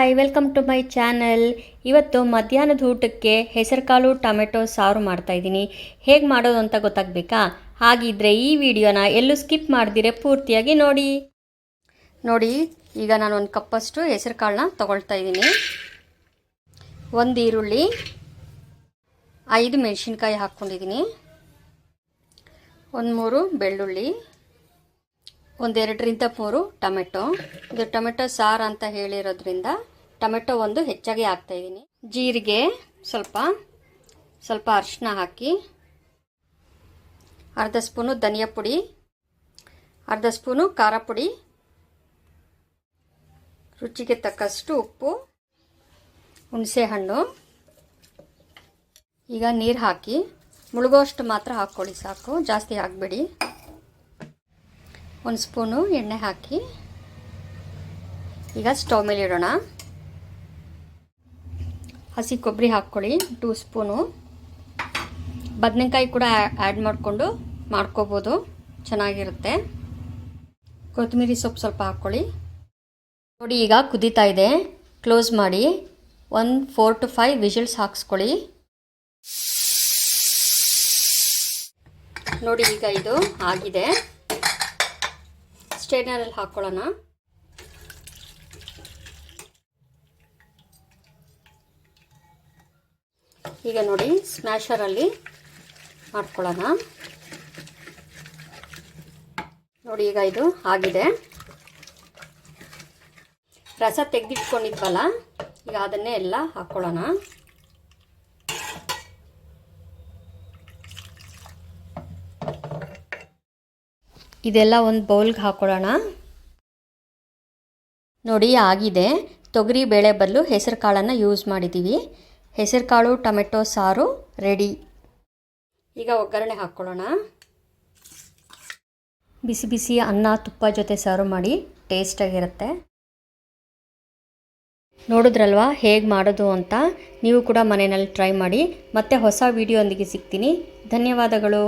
Hi welcome to my channel ಇವತ್ತು ಮಧ್ಯಾಹ್ನದ ಊಟಕ್ಕೆ ಹೆಸರುಕಾಳು, ಟೊಮೆಟೊ ಸಾರು ಮಾಡ್ತಾಯಿದ್ದೀನಿ ಹೇಗೆ ಮಾಡೋದು ಅಂತ ಗೊತ್ತಾಗಬೇಕಾ? ಹಾಗಿದ್ರೆ ಈ ವಿಡಿಯೋನ ಎಲ್ಲೂ ಸ್ಕಿಪ್ ಮಾಡಿದಿರೆ ಪೂರ್ತಿಯಾಗಿ ನೋಡಿ. ನೋಡಿ, ಈಗ ನಾನು ಒಂದು ಕಪ್ಪಷ್ಟು ಹೆಸರು ಕಾಳನ್ನ ತೊಗೊಳ್ತಾ ಇದ್ದೀನಿ. ಒಂದು ಈರುಳ್ಳಿ, ಐದು ಮೆಣಸಿನ್ಕಾಯಿ ಹಾಕ್ಕೊಂಡಿದ್ದೀನಿ. ಒಂದು ಮೂರು ಬೆಳ್ಳುಳ್ಳಿ ಒಂದೆರಡರಿಂದ ಮೂರು ಟೊಮೆಟೊ. ಇದು ಟೊಮೆಟೊ ಸಾರು ಅಂತ ಹೇಳಿರೋದ್ರಿಂದ ಟೊಮೆಟೊ ಒಂದು ಹೆಚ್ಚಾಗಿ ಹಾಕ್ತಾಯಿದ್ದೀನಿ ಜೀರಿಗೆ ಸ್ವಲ್ಪ ಸ್ವಲ್ಪ ಅರಿಶಿನ ಹಾಕಿ, ಅರ್ಧ ಸ್ಪೂನು ಧನಿಯಾ ಪುಡಿ, ಅರ್ಧ ಸ್ಪೂನು ಖಾರ ಪುಡಿ, ರುಚಿಗೆ ತಕ್ಕಷ್ಟು ಉಪ್ಪು, ಹುಣಸೆಹಣ್ಣು. ಈಗ ನೀರು ಹಾಕಿ ಮುಳುಗೋಷ್ಟು ಮಾತ್ರ ಹಾಕ್ಕೊಳ್ಳಿ ಸಾಕು, ಜಾಸ್ತಿ ಹಾಕಬೇಡಿ. ಒಂದು ಸ್ಪೂನು ಎಣ್ಣೆ ಹಾಕಿ ಈಗ ಸ್ಟವ್ ಮೇಲೆ ಇಡೋಣ. ಹಸಿ ಕೊಬ್ಬರಿ ಹಾಕ್ಕೊಳ್ಳಿ, ಟೂ ಸ್ಪೂನು. ಬದನೆಕಾಯಿ ಕೂಡ ಆ್ಯಡ್ ಮಾಡಿಕೊಂಡು ಮಾಡ್ಕೋಬೋದು, ಚೆನ್ನಾಗಿರುತ್ತೆ. ಕೊತ್ತಂಬರಿ ಸೊಪ್ಪು ಸ್ವಲ್ಪ ಹಾಕ್ಕೊಳ್ಳಿ. ನೋಡಿ, ಈಗ ಕುದೀತಾ ಇದೆ. ಕ್ಲೋಸ್ ಮಾಡಿ ಒಂದು ಫೋರ್ ಟು ಫೈವ್ ವಿಷಲ್ಸ್ ಹಾಕ್ಸ್ಕೊಳ್ಳಿ. ನೋಡಿ, ಈಗ ಇದು ಆಗಿದೆ. ಸ್ಟೇನರಲ್ಲಿ ಹಾಕ್ಕೊಳ್ಳೋಣ ಈಗ ನೋಡಿ ಸ್ಮ್ಯಾಶರಲ್ಲಿ ಮಾಡ್ಕೊಳ್ಳೋಣ. ನೋಡಿ, ಈಗ ಇದು ಆಗಿದೆ. ರಸ ತೆಗೆದಿಟ್ಕೊಂಡಿದ್ವಲ್ಲ, ಈಗ ಅದನ್ನೇ ಎಲ್ಲ ಹಾಕ್ಕೊಳ್ಳೋಣ ಇದೆಲ್ಲ ಒಂದು ಬೌಲ್ಗೆ ಹಾಕೊಳ್ಳೋಣ ನೋಡಿ ಆಗಿದೆ. ತೊಗರಿ ಬೇಳೆ ಬದಲು ಹೆಸರು ಕಾಳನ್ನು ಯೂಸ್ ಮಾಡಿದ್ದೀವಿ ಹೆಸರು ಕಾಳು, ಟೊಮೆಟೊ, ಸಾರು ರೆಡಿ ಈಗ ಒಗ್ಗರಣೆ ಹಾಕ್ಕೊಳ್ಳೋಣ ಬಿಸಿ ಬಿಸಿ ಅನ್ನ, ತುಪ್ಪ ಜೊತೆ ಸರ್ವ್ ಮಾಡಿ ಟೇಸ್ಟಾಗಿರುತ್ತೆ ನೋಡಿದ್ರಲ್ವಾ ಹೇಗೆ ಮಾಡೋದು ಅಂತ? ನೀವು ಕೂಡ ಮನೆಯಲ್ಲಿ ಟ್ರೈ ಮಾಡಿ. ಮತ್ತೆ ಹೊಸ ವಿಡಿಯೋ ಸಿಗ್ತೀನಿ. ಧನ್ಯವಾದಗಳು.